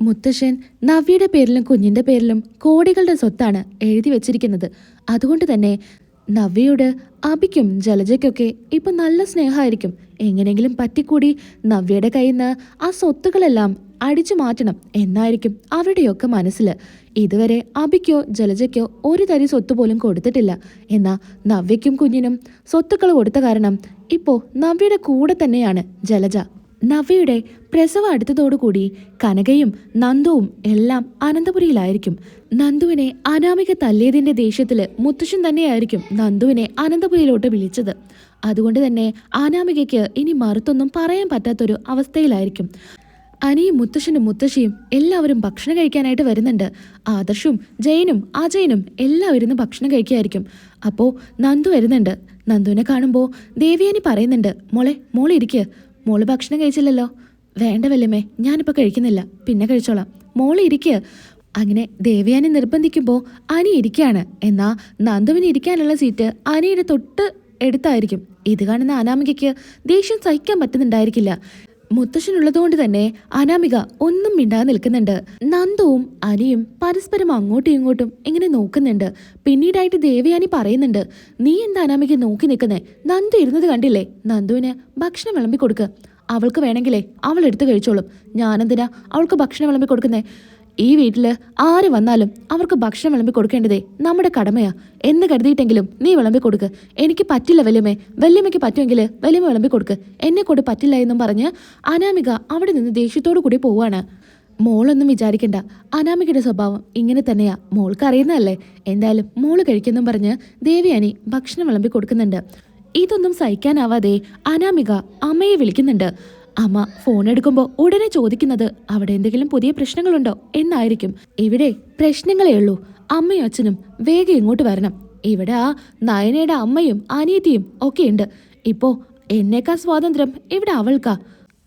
മുത്തശ്ശൻ നവ്യയുടെ പേരിലും കുഞ്ഞിന്റെ പേരിലും കോടികളുടെ സ്വത്താണ് എഴുതി വെച്ചിരിക്കുന്നത്. അതുകൊണ്ട് തന്നെ നവ്യയോട് അബിക്കും ജലജയ്ക്കൊക്കെ ഇപ്പം നല്ല സ്നേഹമായിരിക്കും. എങ്ങനെയെങ്കിലും പറ്റിക്കൂടി നവ്യയുടെ കയ്യിൽ നിന്ന് ആ സ്വത്തുക്കളെല്ലാം അടിച്ചു മാറ്റണം എന്നായിരിക്കും അവരുടെയൊക്കെ മനസ്സിൽ ഇതുവരെ അബിക്കോ ജലജയ്ക്കോ ഒരു തരി സ്വത്ത് പോലും കൊടുത്തിട്ടില്ല. എന്നാൽ നവ്യയ്ക്കും കുഞ്ഞിനും സ്വത്തുക്കൾ കൊടുത്ത കാരണം ഇപ്പോൾ നവ്യയുടെ കൂടെ തന്നെയാണ് ജലജ. നവ്യയുടെ പ്രസവം അടുത്തതോടുകൂടി കനകയും നന്ദുവും എല്ലാം അനന്തപുരിയിലായിരിക്കും. നന്ദുവിനെ അനാമിക തല്ലിയതിന്റെ ദേഷ്യത്തിൽ മുത്തശ്ശൻ തന്നെയായിരിക്കും നന്ദുവിനെ അനന്തപുരിയിലോട്ട് വിളിച്ചത്. അതുകൊണ്ട് തന്നെ അനാമികയ്ക്ക് ഇനി മറുത്തൊന്നും പറയാൻ പറ്റാത്തൊരു അവസ്ഥയിലായിരിക്കും. അനിയും മുത്തശ്ശനും മുത്തശ്ശിയും എല്ലാവരും ഭക്ഷണം കഴിക്കാനായിട്ട് വരുന്നുണ്ട്. ആദർശും ജയനും അജയനും എല്ലാവരും ഇന്ന് ഭക്ഷണം കഴിക്കുമായിരിക്കും അപ്പോൾ നന്ദു വരുന്നുണ്ട്. നന്ദുവിനെ കാണുമ്പോൾ ദേവിയാനി പറയുന്നുണ്ട് മോളെ മോളിരിക്കുക മോൾ ഭക്ഷണം കഴിച്ചില്ലല്ലോ. വേണ്ട വല്ലമേ ഞാനിപ്പോൾ കഴിക്കുന്നില്ല. പിന്നെ കഴിച്ചോളാം. മോളെ ഇരിക്കുക അങ്ങനെ ദേവയാനി നിർബന്ധിക്കുമ്പോൾ അനി ഇരിക്കുകയാണ് എന്നാ നന്ദുവിന് ഇരിക്കാനുള്ള സീറ്റ് അനിയുടെ തൊട്ട് എടുത്തായിരിക്കും. ഇത് കാണുന്ന അനാമികയ്ക്ക് ദേഷ്യം സഹിക്കാൻ പറ്റുന്നുണ്ടായിരിക്കില്ല. മുത്തശ്ശനുള്ളതുകൊണ്ട് തന്നെ അനാമിക ഒന്നും മിണ്ടാതെ നിൽക്കുന്നുണ്ട്. നന്ദുവും അനിയും പരസ്പരം അങ്ങോട്ടും ഇങ്ങോട്ടും ഇങ്ങനെ നോക്കുന്നുണ്ട്. പിന്നീടായിട്ട് ദേവയാനി പറയുന്നുണ്ട് നീ എന്താ അനാമിക നോക്കി നിൽക്കുന്നേ? നന്ദു ഇരുന്നത് കണ്ടില്ലേ? നന്ദുവിന് ഭക്ഷണം വിളമ്പി കൊടുക്ക്. അവൾക്ക് വേണമെങ്കിലേ അവൾ എടുത്തു കഴിച്ചോളും. ഞാനെന്തിനാ അവൾക്ക് ഭക്ഷണം വിളമ്പി കൊടുക്കുന്നേ? ഈ വീട്ടിൽ ആര് വന്നാലും അവർക്ക് ഭക്ഷണം വിളമ്പി കൊടുക്കേണ്ടതേ നമ്മുടെ കടമയാ. എന്ന് കരുതിയിട്ടെങ്കിലും നീ വിളമ്പി കൊടുക്ക്. എനിക്ക് പറ്റില്ല വല്യമ്മേ. വല്യമ്മയ്ക്ക് പറ്റുമെങ്കിൽ വല്യമ്മ വിളമ്പി കൊടുക്ക്. എന്നെ കൊണ്ട് പറ്റില്ല എന്നും പറഞ്ഞ് അനാമിക അവിടെ നിന്ന് ദേഷ്യത്തോടു കൂടി പോവാണ് മോളൊന്നും വിചാരിക്കണ്ട. അനാമികയുടെ സ്വഭാവം ഇങ്ങനെ തന്നെയാ. മോൾക്ക് അറിയുന്നതല്ലേ. എന്തായാലും മോൾ കഴിക്കുന്നും പറഞ്ഞ് ദേവിയാനി ഭക്ഷണം വിളമ്പി കൊടുക്കുന്നുണ്ട്. ഇതൊന്നും സഹിക്കാനാവാതെ അനാമിക അമ്മയെ വിളിക്കുന്നുണ്ട്. അമ്മ ഫോൺ എടുക്കുമ്പോൾ ഉടനെ ചോദിക്കുന്നത് അവിടെ എന്തെങ്കിലും പുതിയ പ്രശ്നങ്ങളുണ്ടോ എന്നായിരിക്കും. ഇവിടെ പ്രശ്നങ്ങളേ ഉള്ളൂ. അമ്മയും അച്ഛനും വേഗം ഇങ്ങോട്ട് വരണം. ഇവിടെ ആ നയനയുടെ അമ്മയും അനിയത്തിയും ഒക്കെ ഉണ്ട്. ഇപ്പോ എന്നേക്കാ സ്വാതന്ത്ര്യം ഇവിടെ അവൾക്കാ.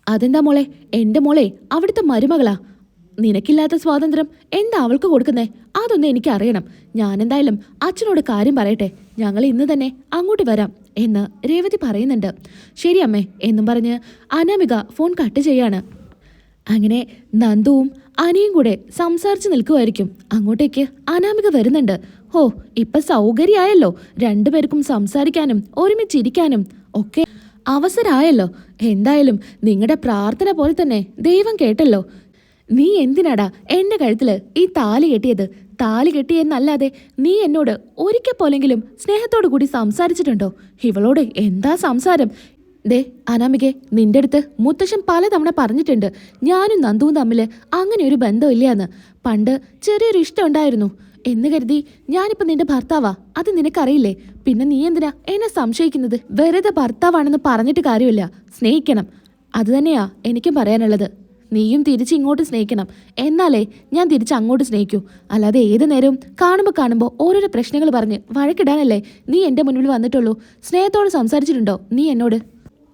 അതെന്താ മോളെ? എന്റെ മോളെ അവിടുത്തെ മരുമകളാ. നിനക്കില്ലാത്ത സ്വാതന്ത്ര്യം എന്താ അവൾക്ക് കൊടുക്കുന്നേ? അതൊന്നും എനിക്ക് അറിയണം ഞാൻ എന്തായാലും അച്ഛനോട് കാര്യം പറയട്ടെ. ഞങ്ങൾ ഇന്ന് തന്നെ അങ്ങോട്ട് വരാം എന്ന് രേവതി പറയുന്നുണ്ട്. ശരി അമ്മേ എന്നും പറഞ്ഞ് അനാമിക ഫോൺ കട്ട് ചെയ്യാണ്. അങ്ങനെ നന്ദുവും അനിയും കൂടെ സംസാരിച്ച് നിൽക്കുമായിരിക്കും അങ്ങോട്ടേക്ക് അനാമിക വരുന്നുണ്ട്. ഹോ ഇപ്പൊ സൗകര്യമായല്ലോ. രണ്ടുപേർക്കും സംസാരിക്കാനും ഒരുമിച്ചിരിക്കാനും ഒക്കെ അവസരമായല്ലോ. എന്തായാലും നിങ്ങളുടെ പ്രാർത്ഥന പോലെ തന്നെ ദൈവം കേട്ടല്ലോ. നീ എന്തിനാടാ എന്റെ കഴുത്തിൽ ഈ താലി കെട്ടിയത്? താലി കെട്ടിയെന്നല്ലാതെ നീ എന്നോട് ഒരിക്കൽ പോലെങ്കിലും സ്നേഹത്തോടു കൂടി സംസാരിച്ചിട്ടുണ്ടോ? ഇവളോട് എന്താ സംസാരം? ദേ അനാമികെ നിന്റെ അടുത്ത് മുത്തശ്ശൻ പലതവണ പറഞ്ഞിട്ടുണ്ട്. ഞാനും നന്ദുവും തമ്മിൽ അങ്ങനെ ഒരു ബന്ധമില്ലയെന്ന് പണ്ട് ചെറിയൊരു ഇഷ്ടം ഉണ്ടായിരുന്നു. എന്ന് കരുതി ഞാനിപ്പോൾ നിന്റെ ഭർത്താവാ. അത് നിനക്കറിയില്ലേ? പിന്നെ നീ എന്തിനാ എന്നെ സംശയിക്കുന്നത്? വെറുതെ ഭർത്താവാണെന്ന് പറഞ്ഞിട്ട് കാര്യമില്ല. സ്നേഹിക്കണം. അതുതന്നെയാ എനിക്കും പറയാനുള്ളത്. നീയും തിരിച്ച് ഇങ്ങോട്ട് സ്നേഹിക്കണം. എന്നാലേ ഞാൻ തിരിച്ച് അങ്ങോട്ട് സ്നേഹിക്കൂ. അല്ലാതെ ഏത് നേരവും കാണുമ്പോൾ കാണുമ്പോൾ ഓരോരോ പ്രശ്നങ്ങൾ പറഞ്ഞ് വഴക്കിടാനല്ലേ നീ എന്റെ മുന്നിൽ വന്നിട്ടുള്ളൂ. സ്നേഹത്തോട് സംസാരിച്ചിട്ടുണ്ടോ നീ എന്നോട്?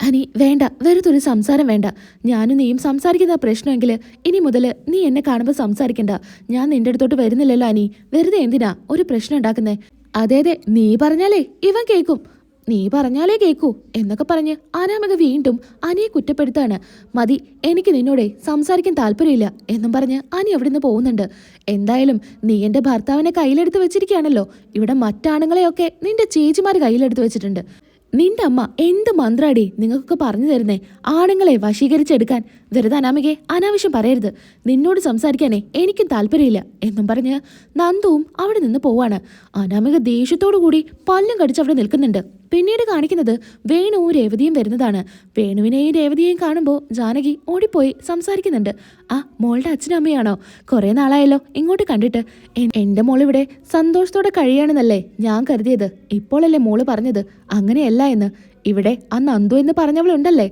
അനി വേണ്ട. വെറുതെ ഒരു സംസാരം വേണ്ട. ഞാനും നീയും സംസാരിക്കുന്ന പ്രശ്നമെങ്കിൽ ഇനി മുതൽ നീ എന്നെ കാണുമ്പോൾ സംസാരിക്കണ്ട. ഞാൻ നിന്റെ അടുത്തോട്ട് വരുന്നില്ലല്ലോ അനി. വെറുതെ എന്തിനാ ഒരു പ്രശ്നം ഉണ്ടാക്കുന്നേ? അതെ അതെ. നീ പറഞ്ഞാലേ ഇവൻ കേൾക്കും. നീ പറഞ്ഞാലേ കേൾക്കൂ എന്നൊക്കെ പറഞ്ഞ് അനാമിക വീണ്ടും അനിയെ കുറ്റപ്പെടുത്താണ്. മതി എനിക്ക് നിന്നോടെ സംസാരിക്കാൻ താല്പര്യമില്ല എന്നും പറഞ്ഞ് അനി അവിടെ നിന്ന് പോകുന്നുണ്ട്. എന്തായാലും നീ എന്റെ ഭർത്താവിനെ കയ്യിലെടുത്ത് വെച്ചിരിക്കുകയാണല്ലോ. ഇവിടെ മറ്റാണുങ്ങളെയൊക്കെ നിന്റെ ചേച്ചിമാർ കയ്യിലെടുത്ത് വെച്ചിട്ടുണ്ട്. നിന്റെ അമ്മ എന്ത് മന്ത്രാടി നിങ്ങൾക്കൊക്കെ പറഞ്ഞു തരുന്നേ? ആണുങ്ങളെ വശീകരിച്ചെടുക്കാൻ വെറുതെ അനാമികെ അനാവശ്യം പറയരുത്. നിന്നോട് സംസാരിക്കാനേ എനിക്കും താല്പര്യമില്ല എന്നും പറഞ്ഞ് നന്ദുവും അവിടെ നിന്ന് പോവാണ്. അനാമിക ദേഷ്യത്തോടു കൂടി പല്ലും കടിച്ച് അവിടെ നിൽക്കുന്നുണ്ട്. പിന്നീട് കാണിക്കുന്നത് വേണുവും രേവതിയും വരുന്നതാണ്. വേണുവിനെയും രേവതിയെയും കാണുമ്പോൾ ജാനകി ഓടിപ്പോയി സംസാരിക്കുന്നുണ്ട്. ആ മോളുടെ അച്ഛനും അമ്മയാണോ? കുറേ നാളായല്ലോ ഇങ്ങോട്ട് കണ്ടിട്ട്. എന്റെ മോളിവിടെ സന്തോഷത്തോടെ കഴിയാണെന്നല്ലേ ഞാൻ കരുതിയത്. ഇപ്പോഴല്ലേ മോൾ പറഞ്ഞത്. അങ്ങനെയല്ല എന്ന്. ഇവിടെ ആ നന്ദു എന്ന് പറഞ്ഞവളുണ്ടല്ലേ?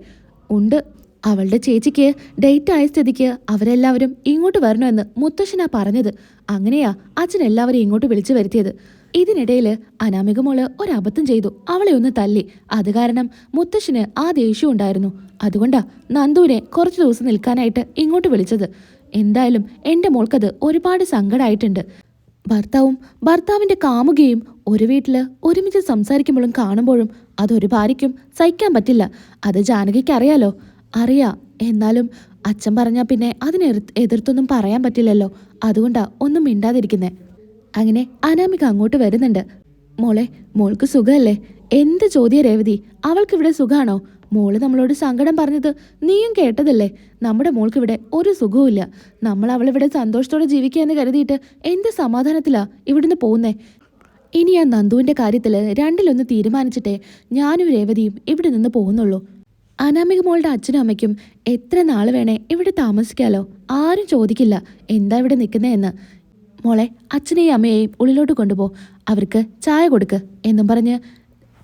ഉണ്ട് അവളുടെ ചേച്ചിക്ക് ഡേറ്റ് ആയ സ്ഥിതിക്ക് അവരെല്ലാവരും ഇങ്ങോട്ട് വരണമെന്ന് മുത്തശ്ശനാ പറഞ്ഞത്. അങ്ങനെയാ അച്ഛൻ എല്ലാവരെയും ഇങ്ങോട്ട് വിളിച്ചു വരുത്തിയത്. ഇതിനിടയിൽ അനാമിക മോൾ ഒരബദ്ധം ചെയ്തു. അവളെ ഒന്ന് തല്ലി. അത് കാരണം മുത്തശ്ശന് ആ ദേഷ്യം ഉണ്ടായിരുന്നു. അതുകൊണ്ടാ നന്ദുവിനെ കുറച്ചു ദിവസം നിൽക്കാനായിട്ട് ഇങ്ങോട്ട് വിളിച്ചത്. എന്തായാലും എന്റെ മോൾക്കത് ഒരുപാട് സങ്കടമായിട്ടുണ്ട് ഭർത്താവും ഭർത്താവിന്റെ കാമുകയും ഒരു വീട്ടിൽ ഒരുമിച്ച് സംസാരിക്കുമ്പോഴും കാണുമ്പോഴും അതൊരു ഭാര്യയ്ക്കും സഹിക്കാൻ പറ്റില്ല. അത് ജാനകിക്ക് അറിയാലോ അറിയാ. എന്നാലും അച്ഛൻ പറഞ്ഞാൽ പിന്നെ അതിനെ എതിർത്തൊന്നും പറയാൻ പറ്റില്ലല്ലോ. അതുകൊണ്ടാ ഒന്നും മിണ്ടാതിരിക്കുന്നേ. അങ്ങനെ അനാമിക അങ്ങോട്ട് വരുന്നുണ്ട്. മോളെ മോൾക്ക് സുഖമല്ലേ എന്ത് ചോദ്യ രേവതി? അവൾക്കിവിടെ സുഖാണോ? മോൾ നമ്മളോട് സങ്കടം പറഞ്ഞത് നീയും കേട്ടതല്ലേ? നമ്മുടെ മോൾക്കിവിടെ ഒരു സുഖവുമില്ല. നമ്മൾ അവളിവിടെ സന്തോഷത്തോടെ ജീവിക്കുക എന്ന് കരുതിയിട്ട് എന്ത് സമാധാനത്തിലാ ഇവിടുന്ന് പോകുന്നേ? ഇനി ആ നന്ദുവിന്റെ കാര്യത്തിൽ രണ്ടിലൊന്ന് തീരുമാനിച്ചിട്ടേ ഞാനും രേവതിയും ഇവിടെ നിന്ന് പോകുന്നുള്ളൂ. അനാമിക മോളുടെ അച്ഛനും അമ്മയ്ക്കും എത്ര നാൾ വേണേ ഇവിടെ താമസിക്കാലോ? ആരും ചോദിക്കില്ല. എന്താ ഇവിടെ നിൽക്കുന്നതെന്ന് മോളെ അച്ഛനെയും അമ്മയെയും ഉള്ളിലോട്ട് കൊണ്ടുപോ. അവർക്ക് ചായ കൊടുക്ക് എന്നും പറഞ്ഞ്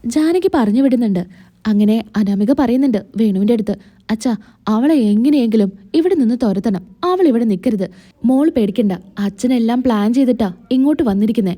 ജാനകി പറഞ്ഞു വിടുന്നുണ്ട്. അങ്ങനെ അനാമിക പറയുന്നുണ്ട് വേണുവിന്റെ അടുത്ത്. അച്ഛാ അവളെ എങ്ങനെയെങ്കിലും ഇവിടെ നിന്ന് തുരത്തണം. അവൾ ഇവിടെ നിൽക്കരുത്. മോൾ പേടിക്കണ്ട. അച്ഛനെല്ലാം പ്ലാൻ ചെയ്തിട്ടാ ഇങ്ങോട്ട് വന്നിരിക്കുന്നേ.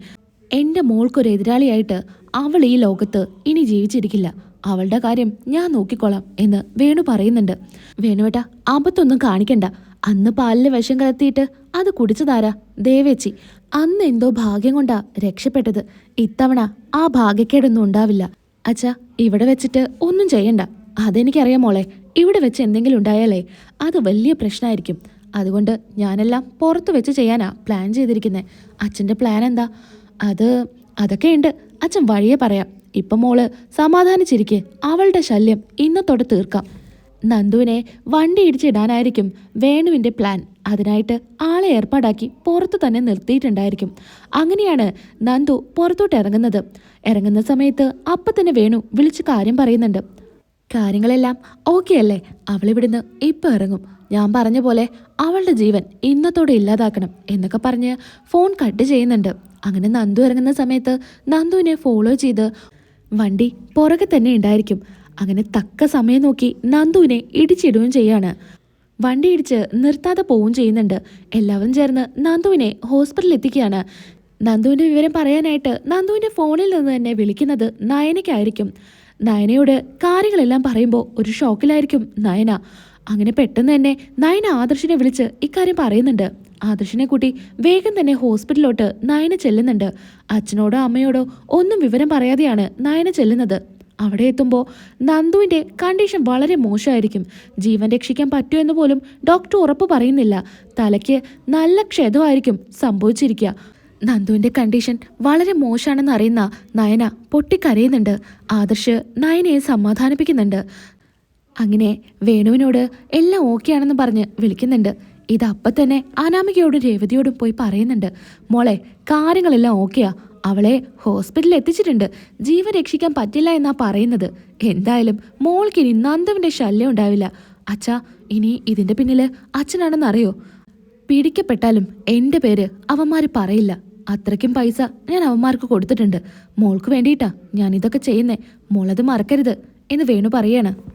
എന്റെ മോൾക്കൊരു എതിരാളിയായിട്ട് അവൾ ഈ ലോകത്ത് ഇനി ജീവിച്ചിരിക്കില്ല. അവളുടെ കാര്യം ഞാൻ നോക്കിക്കോളാം എന്ന് വേണു പറയുന്നുണ്ട്. വേണുവേട്ട അബദ്ധമൊന്നും കാണിക്കണ്ട. അന്ന് പാലിൽ വിഷം കലർത്തിയിട്ട് അത് കുടിച്ചതാരാ? ദേവേച്ചി. അന്ന് എന്തോ ഭാഗ്യം കൊണ്ടാ രക്ഷപ്പെട്ടത്. ഇത്തവണ ആ ഭാഗ്യക്കേടൊന്നും ഉണ്ടാവില്ല. അച്ഛാ ഇവിടെ വെച്ചിട്ട് ഒന്നും ചെയ്യണ്ട. അതെനിക്കറിയാം മോളെ ഇവിടെ വെച്ച് എന്തെങ്കിലും ഉണ്ടായാലേ അത് വലിയ പ്രശ്നമായിരിക്കും. അതുകൊണ്ട് ഞാനെല്ലാം പുറത്ത് വെച്ച് ചെയ്യാനാ പ്ലാൻ ചെയ്തിരിക്കുന്നത് അച്ഛന്റെ പ്ലാൻ എന്താ? അത് അതൊക്കെ ഉണ്ട് അച്ഛൻ വഴിയെ പറയാം. ഇപ്പം മോൾ സമാധാനിച്ചിരിക്കെ അവളുടെ ശല്യം ഇന്നത്തോടെ തീർക്കാം. നന്ദുവിനെ വണ്ടി ഇടിച്ചിടാനായിരിക്കും വേണുവിന്റെ പ്ലാൻ. അതിനായിട്ട് ആളെ ഏർപ്പാടാക്കി പുറത്തു തന്നെ നിർത്തിയിട്ടുണ്ടായിരിക്കും. അങ്ങനെയാണ് നന്ദു പുറത്തോട്ട് ഇറങ്ങുന്നത്. ഇറങ്ങുന്ന സമയത്ത് അപ്പം തന്നെ വേണു വിളിച്ച് കാര്യം പറയുന്നുണ്ട്. കാര്യങ്ങളെല്ലാം ഓക്കെ അല്ലേ? അവളിവിടുന്ന് ഇപ്പം ഇറങ്ങും. ഞാൻ പറഞ്ഞ പോലെ അവളുടെ ജീവൻ ഇന്നത്തോടെ ഇല്ലാതാക്കണം എന്നൊക്കെ പറഞ്ഞ് ഫോൺ കട്ട് ചെയ്യുന്നുണ്ട്. അങ്ങനെ നന്ദു ഇറങ്ങുന്ന സമയത്ത് നന്ദുവിനെ ഫോളോ ചെയ്ത് വണ്ടി പുറകെ തന്നെ ഉണ്ടായിരിക്കും. അങ്ങനെ തക്ക സമയം നോക്കി നന്ദുവിനെ ഇടിച്ചിടുകയും ചെയ്യാണ്. വണ്ടി ഇടിച്ച് നിർത്താതെ പോവുകയും ചെയ്യുന്നുണ്ട്. എല്ലാവരും ചേർന്ന് നന്ദുവിനെ ഹോസ്പിറ്റലിൽ എത്തിക്കുകയാണ്. നന്ദുവിന്റെ വിവരം പറയാനായിട്ട് നന്ദുവിന്റെ ഫോണിൽ നിന്ന് തന്നെ വിളിക്കുന്നത് നയനയ്ക്കായിരിക്കും. നയനയോട് കാര്യങ്ങളെല്ലാം പറയുമ്പോൾ ഒരു ഷോക്കിലായിരിക്കും നയന. അങ്ങനെ പെട്ടെന്ന് തന്നെ നയന ആദർശിനെ വിളിച്ച് ഇക്കാര്യം പറയുന്നുണ്ട്. ആദർശിനെ കൂട്ടി വേഗം തന്നെ ഹോസ്പിറ്റലിലോട്ട് നയന ചെല്ലുന്നുണ്ട്. അച്ഛനോടോ അമ്മയോടോ ഒന്നും വിവരം പറയാതെയാണ് നയന ചെല്ലുന്നത്. അവിടെ എത്തുമ്പോൾ നന്ദുവിന്റെ കണ്ടീഷൻ വളരെ മോശമായിരിക്കും. ജീവൻ രക്ഷിക്കാൻ പറ്റുമെന്ന് പോലും ഡോക്ടർ ഉറപ്പ് പറയുന്നില്ല. തലയ്ക്ക് നല്ല ക്ഷതമായിരിക്കും സംഭവിച്ചിരിക്കുക. നന്ദുവിന്റെ കണ്ടീഷൻ വളരെ മോശമാണെന്ന് അറിയുന്ന നയന പൊട്ടിക്കരയുന്നുണ്ട്. ആദർശ് നയനയെ സമാധാനിപ്പിക്കുന്നുണ്ട്. അങ്ങനെ വേണുവിനോട് എല്ലാം ഓക്കെ ആണെന്ന് പറഞ്ഞ് വിളിക്കുന്നുണ്ട്. ഇത് അപ്പം തന്നെ അനാമികയോടും രേവതിയോടും പോയി പറയുന്നുണ്ട്. മോളെ കാര്യങ്ങളെല്ലാം ഓക്കെയാ. അവളെ ഹോസ്പിറ്റലിൽ എത്തിച്ചിട്ടുണ്ട്. ജീവൻ രക്ഷിക്കാൻ പറ്റില്ല എന്നാ പറയുന്നത്. എന്തായാലും മോൾക്ക് ഇനി നന്ദുവിന്റെ ശല്യം ഉണ്ടാവില്ല. അച്ഛാ ഇനി ഇതിന്റെ പിന്നിൽ അച്ഛനാണെന്നറിയോ പിടിക്കപ്പെട്ടാലും എന്റെ പേര് അവന്മാർ പറയില്ല. അത്രയ്ക്കും പൈസ ഞാൻ അവന്മാർക്ക് കൊടുത്തിട്ടുണ്ട്. മോൾക്ക് വേണ്ടിയിട്ടാ ഞാൻ ഇതൊക്കെ ചെയ്യുന്നേ. മോളത് മറക്കരുത് എന്ന് വേണു പറയാണ്.